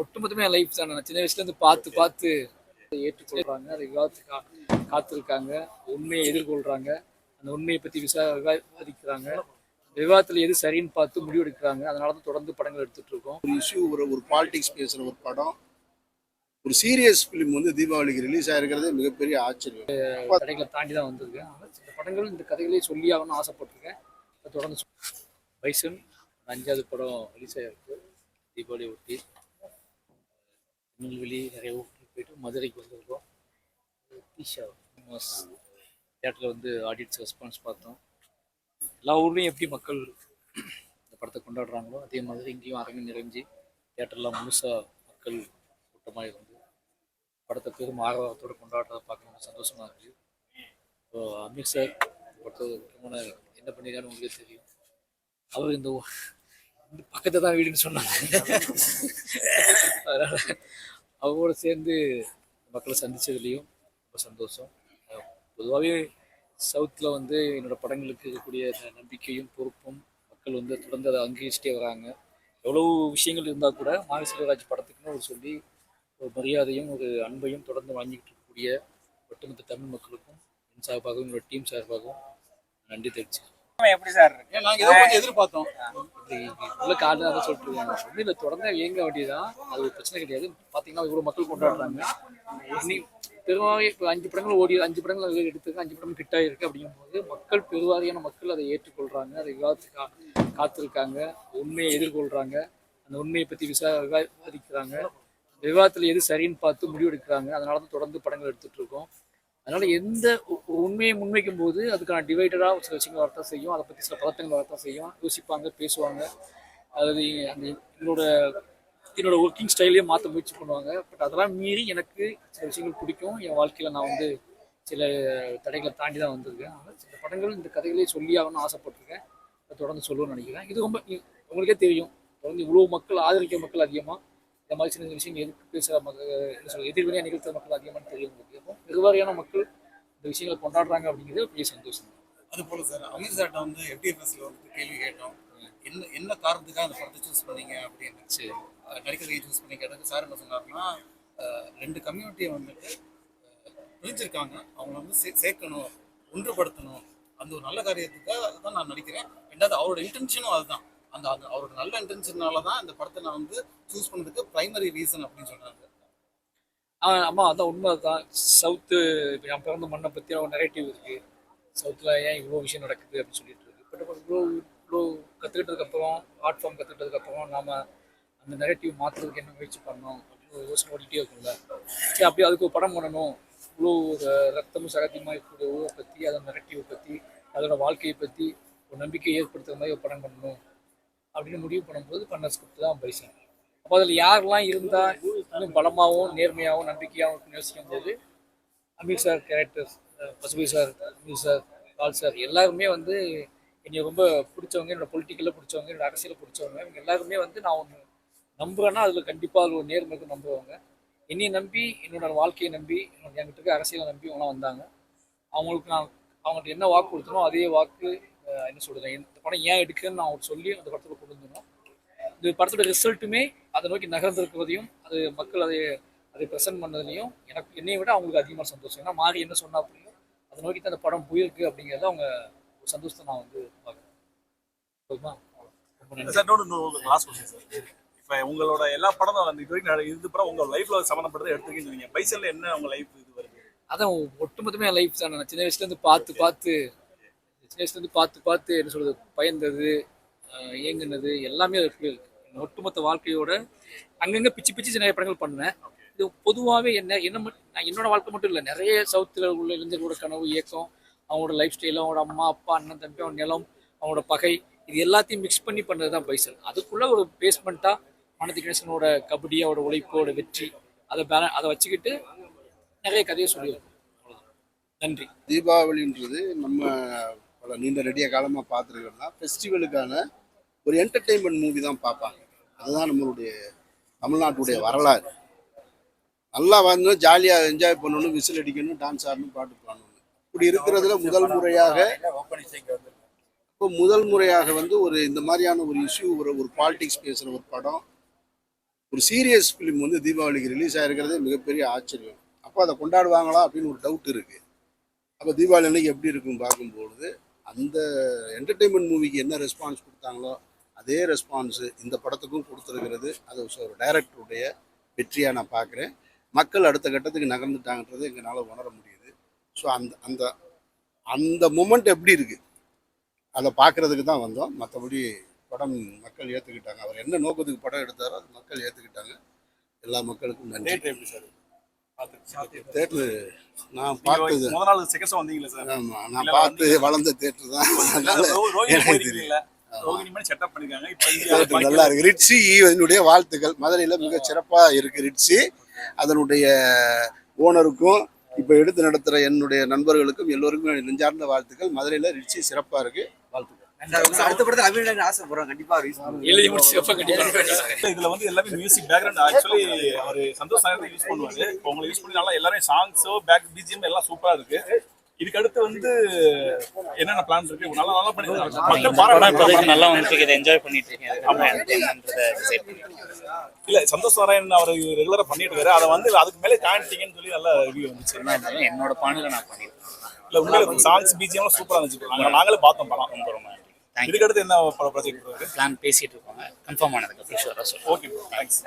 ஒட்டுமொத்தமே என் life தான். நான் சின்ன வயசுல இருந்து பார்த்து பார்த்து ஏற்றுக்கொள்றாங்க அதை விவாதத்துக்கு காத்திருக்காங்க உண்மையை எதிர்கொள்றாங்க அந்த உண்மையை பத்தி விசா விவாதிக்கிறாங்க. விவாதத்துல எது சரின்னு பார்த்து முடிவெடுக்கிறாங்க. அதனால தான் தொடர்ந்து படங்கள் எடுத்துட்டு இருக்கோம். ஒரு இஷ்யூ ஒரு ஒரு பாலிடிக்ஸ் பேசுகிற ஒரு படம் ஒரு சீரியஸ் ஃபிலிம் வந்து தீபாவளிக்கு ரிலீஸ் ஆயிருக்கிறதே மிகப்பெரிய ஆச்சரியம். தடைகளை தாண்டி தான் வந்திருக்கேன் ஆனால் சில படங்கள் இந்த கதைகளே சொல்லி ஆகணும்னு ஆசைப்பட்டிருக்கேன். தொடர்ந்து பைசன் அஞ்சாவது படம் ரிலீஸ் ஆகிருக்கு தீபாவளி ஒட்டி. திருநெல்வேலி நிறைய ஊருக்கு போயிட்டு மதுரைக்கு வந்திருக்கோம். ஈஷா தேட்டரில் வந்து ஆடியன்ஸ் ரெஸ்பான்ஸ் பார்த்தோம். எல்லா ஊர்லேயும் எப்படி மக்கள் இந்த படத்தை கொண்டாடுறாங்களோ அதே மாதிரி இங்கேயும் அரங்கு நிறைஞ்சு தேட்டர்லாம் முழுசாக மக்கள் கூட்டமாக இருந்து படத்தை பெரும் ஆர்வத்தோடு கொண்டாடுறத பார்க்கணும் சந்தோஷமாக இருக்குது இப்போ அமீர் சார் படத்தை என்ன பண்ணியிருக்கான்னு உங்களுக்கே தெரியும். அவர் இந்த இந்த பக்கத்தை தான் வீடுன்னு சொன்னாங்க. அதனால் அவரோட சேர்ந்து மக்களை சந்தித்ததுலேயும் ரொம்ப சந்தோஷம். பொதுவாகவே சவுத்தில் வந்து என்னோடய படங்களுக்கு இருக்கக்கூடிய நம்பிக்கையும் பொறுப்பும் மக்கள் வந்து தொடர்ந்து அதை அங்கீகரிச்சிட்டே வராங்க. எவ்வளவு விஷயங்கள் இருந்தால் கூட மாரி செல்வராஜ் படத்துக்குன்னு ஒரு சொல்லி ஒரு மரியாதையும் ஒரு அன்பையும் தொடர்ந்து வாங்கிக்கிட்டு இருக்கக்கூடிய ஒட்டுமொத்த தமிழ் மக்களுக்கும் என் சார்பாகவும் என்னோட டீம் சார்பாகவும் நன்றி தெரிவிச்சுக்கிறேன். எப்படி சார் இருக்கு? நாங்கள் ஏதோ கொஞ்சம் எதிர்பார்த்தோம். உள்ள காரணம் தான் சொல்லிட்டு இருக்காங்க. இல்லை தொடர்ந்து இயங்க வேண்டியதுதான். அது ஒரு பிரச்சனை கிடையாது. பார்த்தீங்கன்னா இவ்வளோ மக்கள் கொண்டாடுறாங்க. இனி பெருவாரி இப்போ அஞ்சு படங்கள் ஓடி அஞ்சு படங்கள் எடுத்துருக்கு. அஞ்சு படம் ஹிட் ஆகிருக்கு அப்படிங்கும்போது மக்கள் பெருவாரியான மக்கள் அதை ஏற்றுக்கொள்கிறாங்க அதை விவாதத்துக்கு கா- காத்திருக்காங்க. உண்மையை எதிர்கொள்கிறாங்க அந்த உண்மையை பற்றி விசா விவாதிக்கிறாங்க. விவாதத்தில் எது சரின்னு பார்த்து முடிவெடுக்கிறாங்க. அதனால தான் தொடர்ந்து படங்கள் எடுத்துட்டு இருக்கோம். அதனால எந்த உண்மையை முன்வைக்கும் போது அதுக்கான டிவைடடாக சில விஷயங்கள் வரத்தான் செய்யும். அதை பற்றி சில பதட்டங்கள் வரத்தான் செய்யும். யோசிப்பாங்க பேசுவாங்க. அதாவது அந்த என்னோட என்னோட ஒர்க்கிங் ஸ்டைலே மாற்ற முயற்சி பண்ணுவாங்க. பட் அதெல்லாம் மீறி எனக்கு சில விஷயங்கள் பிடிக்கும். என் வாழ்க்கையில் நான் வந்து சில தடைகளை தாண்டி தான் வந்திருக்கேன். அதனால் சில படங்கள் இந்த கதைகளே சொல்லி ஆகணும்னு ஆசைப்பட்டிருக்கேன். அதை தொடர்ந்து சொல்லணும்னு நினைக்கிறேன். இது ரொம்ப உங்களுக்கே தெரியும். தொடர்ந்து இவ்வளோ மக்கள் ஆதரிக்க மக்கள் அதிகமாக இந்த மாதிரி சின்ன விஷயங்கள் எதிர்ப்பு பேசுகிற மக்கள் எதிர்வினையாக நிகழ்த்துற மக்கள் அதிகமாக தெரியும் உங்களுக்கு. அப்போ பெருவாரியான மக்கள் இந்த விஷயங்களை கொண்டாடுறாங்க அப்படிங்கிறது பெரிய சந்தோஷம். அது போல சார் அமீர் சார்ட்ட வந்து எஃப்டிஎஃப்எஸ்ல வந்து கேள்வி கேட்டோம்? என்ன என்ன காரணத்துக்காக அந்த படத்தை சூஸ் பண்ணீங்க அப்படின்னு? சரி. நடிகரையை சூஸ் பண்ணி கேட்டதுக்கு சார் என்ன சொன்னாருன்னா அஹ் ரெண்டு கம்யூனிட்டியை வந்துட்டு பிரிஞ்சிருக்காங்க. அவங்கள வந்து சே சேர்க்கணும் ஒன்றுபடுத்தணும். அந்த ஒரு நல்ல காரியத்துக்காக தான் நான் நடிக்கிறேன். ரெண்டாவது அவரோட இன்டென்ஷனும் அதுதான். அந்த அந்த அவரோட நல்ல இன்டென்ஷனால தான் இந்த படத்தை நான் வந்து சூஸ் பண்ணதுக்கு பிரைமரி ரீசன் அப்படின்னு சொன்னாங்க ஆமாம் அதான் உண்மை தான் சவுத்து இப்போ என் பிறந்த மண்ணை பற்றி ஒரு நெரேட்டிவ் இருக்குது சவுத்தில் ஏன் இவ்வளோ விஷயம் நடக்குது அப்படின்னு சொல்லிட்டு இருக்கு. பட் இவ்வளோ இவ்வளோ கற்றுக்கிட்டதுக்கப்புறம் ஆர்ட் ஃபார்ம் கற்றுக்கிட்டதுக்கப்புறம் நாம் அந்த நெரேட்டிவ் மாற்றுறதுக்கு என்ன முயற்சி பண்ணோம் அப்படின்னு ஒரு யோசனை ஓடிட்டே இருக்கும்ல. சரி அப்படியே அதுக்கு ஒரு படம் பண்ணணும் இவ்வளோ ஒரு ரத்தமும் சகத்தியமாக இருக்கக்கூடிய ஊரை பற்றி அதோட நெரட்டிவை பற்றி அதோட வாழ்க்கையை பற்றி ஒரு நம்பிக்கையை ஏற்படுத்துகிற மாதிரி ஒரு படம் பண்ணணும். அப்படின்னு முடிவு பண்ணும்போது பண்ண ஸ்கிரிப்ட் தான் பரிசன் அப்போ அதில் யாரெல்லாம் இருந்தால் இன்னும் பலமாகவும் நேர்மையாகவும் நம்பிக்கையாகவும் யோசிக்கும் போது Ameer sir characters Pasupathi sir Ameer sir Paul sir எல்லாருமே வந்து என்னை ரொம்ப பிடிச்சவங்க என்னோட பொலிட்டிக்கலில் பிடிச்சவங்க என்னோட அரசியலில் பிடிச்சவங்க இவங்க எல்லாருமே வந்து நான் ஒன்று நம்புகிறேன்னா அதில் கண்டிப்பாக அதில் ஒரு நேர்மைக்கு நம்புவாங்க. என்னையை நம்பி என்னோட வாழ்க்கையை நம்பி என்னோட என்கிட்ட இருக்க அரசியலை நம்பி அவங்களாம் வந்தாங்க. அவங்களுக்கு நான் அவங்கள்ட்ட என்ன வாக்கு கொடுத்தனோ அதே வாக்கு என்ன சொல்கிறேன் இந்த படம் ஏன் எடுக்குன்னு நான் அவங்க சொல்லி அந்த படத்தில் இந்த படத்தோட ரிசல்ட்டுமே அதை நோக்கி நகர்ந்திருக்கிறதையும் அது மக்கள் அதை அதை ப்ரெசென்ட் பண்ணதுலையும் எனக்கு என்னை விட அவங்களுக்கு அதிகமாக சந்தோஷம். ஏன்னா மாறி என்ன சொன்னா அப்படியும் அதை நோக்கி தான் அந்த படம் போயிருக்கு அப்படிங்கிறத அவங்க ஒரு சந்தோஷத்தை நான் வந்து பார்க்குறேன். போதுமா இப்போ உங்களோட எல்லா படமும் இது வரைக்கும் இது படம் உங்க லைஃப்ல சம்மந்தப்பட்டதை எடுத்துக்கின்னு சொன்னீங்க பைசல்ல என்ன உங்க லைஃப் இது வருது? அதான் ஒட்டுமொத்தமே லைஃப் தான். நான் சின்ன வயசுலேருந்து பார்த்து பார்த்து சின்ன வயசுலேருந்து பார்த்து பார்த்து என்ன சொல்றது பயந்தது ஆஹ் ஏங்குனது எல்லாமே அதுக்குள்ளே இருக்கு. என் ஒட்டுமொத்த வாழ்க்கையோட அங்கங்கே பிச்சு பிச்சு நிறைய படங்கள் பண்ணேன் இது பொதுவாகவே என்ன என்ன நான் என்னோட வாழ்க்கை மட்டும் இல்லை நிறைய சவுத்தில் உள்ள இளைஞர்களோட கனவு இயக்கம் அவங்களோட லைஃப் ஸ்டைல் அவங்களோட அம்மா அப்பா அண்ணன் தம்பி அவங்க நிலம் அவங்களோட பகை இது எல்லாத்தையும் மிக்ஸ் பண்ணி பண்ணது தான் பைசல் அதுக்குள்ள ஒரு பேஸ்மெண்ட்டாக மனதி கணேசனோட கபடி அவரோட உழைப்போட வெற்றி அதை பேல அதை வச்சுக்கிட்டு நிறைய கதையை சொல்லியிருக்கோம். நன்றி. தீபாவளின்றது நம்ம பல நீண்ட நெடிய காலமாக பார்த்துருக்கோம்னா ஃபெஸ்டிவலுக்கான ஒரு என்டர்டெயின்மெண்ட் மூவி தான் பார்ப்பாங்க. அதுதான் நம்மளுடைய தமிழ்நாட்டுடைய வரலாறு. நல்லா வந்து ஜாலியாக என்ஜாய் பண்ணணும் விசில் அடிக்கணும் டான்ஸ் ஆடணும் பாட்டு பாடணும் இப்படி இருக்கிறதுல முதல் முறையாக இப்போ முதல் முறையாக வந்து ஒரு இந்த மாதிரியான ஒரு இஷ்யூ ஒரு ஒரு பாலிடிக்ஸ் பேசுகிற ஒரு படம் ஒரு சீரியஸ் ஃபிலிம் வந்து தீபாவளிக்கு ரிலீஸ் ஆகிருக்கிறதே மிகப்பெரிய ஆச்சரியம். அப்போ அதை கொண்டாடுவாங்களா அப்படின்னு ஒரு டவுட் இருக்குது அப்போ தீபாவளி அன்னைக்கு எப்படி இருக்குன்னு பார்க்கும்பொழுது அந்த என்டர்டெயின்மெண்ட் மூவிக்கு என்ன ரெஸ்பான்ஸ் கொடுத்தாங்களோ அதே ரெஸ்பான்ஸு இந்த படத்துக்கும் கொடுத்துருக்கிறது. அது ஒரு டைரக்டருடைய வெற்றியாக நான் பார்க்குறேன். மக்கள் அடுத்த கட்டத்துக்கு நகர்ந்துட்டாங்கன்றது எங்களால் உணர முடியுது. ஸோ அந்த அந்த அந்த மூமெண்ட் எப்படி இருக்குது அதை பார்க்குறதுக்கு தான் வந்தோம். மற்றபடி படம் மக்கள் ஏற்றுக்கிட்டாங்க அவர் என்ன நோக்கத்துக்கு படம் எடுத்தாரோ அது மக்கள் ஏற்றுக்கிட்டாங்க எல்லா மக்களுக்கும் நன்றி. எப்படி சார்? தேட்டரு நான் பார்த்தது முத நாள் ஷோ வந்தீங்களா சார்? ஆமா நான் பார்த்து வளர்ந்த தேட்டர் தான். அதனால எனக்கு போயிருக்கீங்கல்ல? செட்டப் பண்ணிருக்காங்க. இப்போ நல்லா இருக்கு. ரிட்ஸி என்னுடைய வாழ்த்துக்கள். மதுரையில் மிக சிறப்பாக இருக்கு ரிட்ஸி. அதனுடைய ஓனருக்கும் இப்போ எடுத்து நடத்துகிற என்னுடைய நண்பர்களுக்கும் எல்லோருக்கும் நெஞ்சார்ந்த வாழ்த்துக்கள். மதுரையில் ரிட்ஸி சிறப்பாக இருக்கு. வாழ்த்துக்கள். அடுத்த படத்துல அபிநயன் ஆசைப்படுறோம் கண்டிப்பா எழுதி முடிச்சு இதுல வந்து எல்லாமே மியூசிக் பேக்ரவுண்ட் ஆக்சுவலி அவர் சந்தோஷ் நாயர் யூஸ் பண்ணுவாரு. இப்போ உங்களை யூஸ் பண்ணி நல்லா எல்லாரும் சாங்ஸோ பேக் பிஜிஎம் எல்லாம் சூப்பரா இருக்கு. இதுக்கு வந்து என்னென்ன பிளான் இருக்கு? நல்லா நல்லா இப்போதைக்கு நல்லா வந்துட்டு என்ஜாய் பண்ணிட்டு இருக்கேன். இல்ல சந்தோஷ் நாராயண் அவர் ரெகுலரா பண்ணிட்டு இருக்காரு. அதை வந்து அதுக்கு மேலே தாண்டிட்டீங்கன்னு சொல்லி நல்ல ரிவ்யூ வந்துச்சு. என்னோட பாணியில நான் பண்ணிருக்கேன் இல்ல உண்மையில சாங்ஸ் பிஜிஎம் சூப்பரா இருந்துச்சு நாங்க நாங்களே பார்த்தோம் படம். ரொம்ப ரொம்ப தேங்க்யூ இதுக்கு அடுத்து என்ன ப்ராஜெக்ட் பிளான் பேசிட்டு இருக்கோங்க. கன்ஃபார்ம் ஆனதுக்கு அப்புறம் ஓகே தேங்க்ஸ்